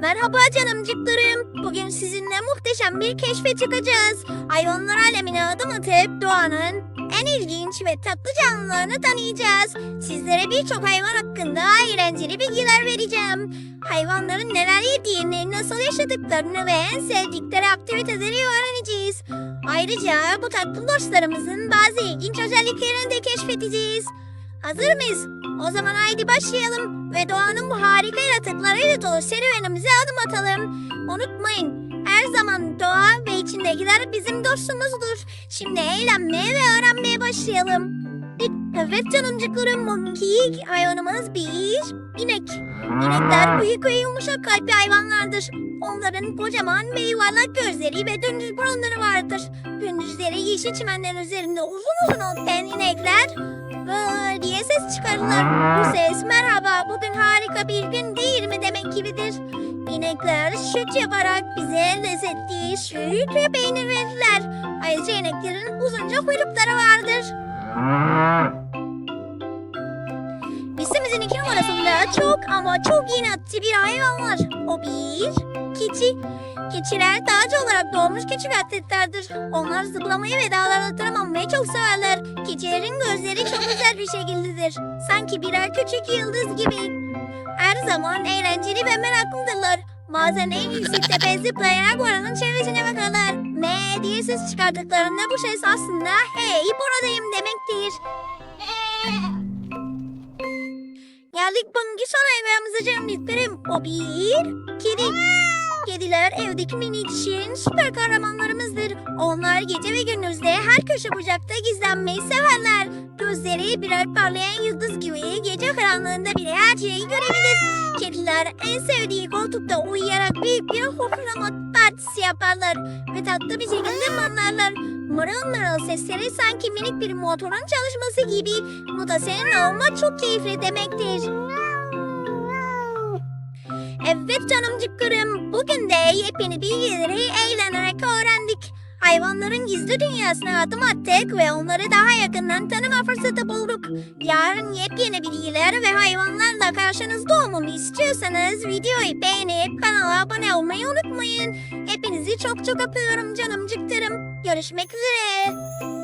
Merhaba canımcıklarım. Bugün sizinle muhteşem bir keşfe çıkacağız. Hayvanlar alemine adım atıp doğanın en ilginç ve tatlı canlılarını tanıyacağız. Sizlere birçok hayvan hakkında eğlenceli bilgiler vereceğim. Hayvanların neler yediğini, nasıl yaşadıklarını ve en sevdikleri aktiviteleri öğreneceğiz. Ayrıca bu tatlı dostlarımızın bazı ilginç özelliklerini de keşfedeceğiz. Hazır mıyız? O zaman haydi başlayalım ve doğanın bu harika yaratıklarıyla dolu serüvenimize adım atalım. Unutmayın, her zaman doğa ve içindekiler bizim dostumuzdur. Şimdi eğlenmeye ve öğrenmeye başlayalım. Evet canımcıklarım, ilk hayvanımız bir inek. İnekler büyük ve yumuşak kalpli hayvanlardır. Onların kocaman ve yuvarlak gözleri ve dümdüz burunları vardır. Gündüzleri yeşil çimenler üzerinde uzun uzun otlayan inekler "Vaa" diye ses çıkarırlar. Bu ses merhaba bugün harika bir gün değil mi demek gibidir. İnekler süt yaparak bize lezzetli süt ve peynir verirler. Ayrıca ineklerin uzunca kuyrukları vardır. Listemizin iki numarasında çok ama çok inatçı bir hayvan var. O bir keçi. Keçiler dağcı olarak doğmuş küçük atletlerdir. Onlar zıplamayı ve dağlarda tırmanmayı çok severler. Keçilerin gözleri çok güzel bir şekildedir. Sanki birer küçük yıldız gibi. Her zaman eğlenceli ve meraklıdırlar. Bazen en yüksek tepeye zıplayarak oranın çevresine bakarlar. Me diye ses çıkardıklarında bu ses aslında hey buradayım demektir. Geldik bugünkü son hayvanımıza canımlıklarım. O bir kedi. Kediler evdeki minik şirin süper kahramanlarımızdır. Onlar gece ve gündüzde her köşe bucakta gizlenmeyi severler. Gözleri birer parlayan yıldız gibi gece karanlığında bile her şeyi görebilir. Kediler en sevdiği koltukta uyuyarak büyük bir hoplama partisi yaparlar ve tatlı bir şekilde manlarlar. Mırıl mırıl sesleri sanki minik bir motorun çalışması gibi. Bu da senin olma çok keyifli demektir. Evet canımcıklarım, bugün de yepyeni bilgileri eğlenerek öğrendik. Hayvanların gizli dünyasına adım attık ve onları daha yakından tanıma fırsatı bulduk. Yarın yepyeni bilgiler ve hayvanlarla karşınızda olmamı istiyorsanız videoyu beğenip kanala abone olmayı unutmayın. Hepinizi çok çok öpüyorum canımcıklarım. Görüşmek üzere.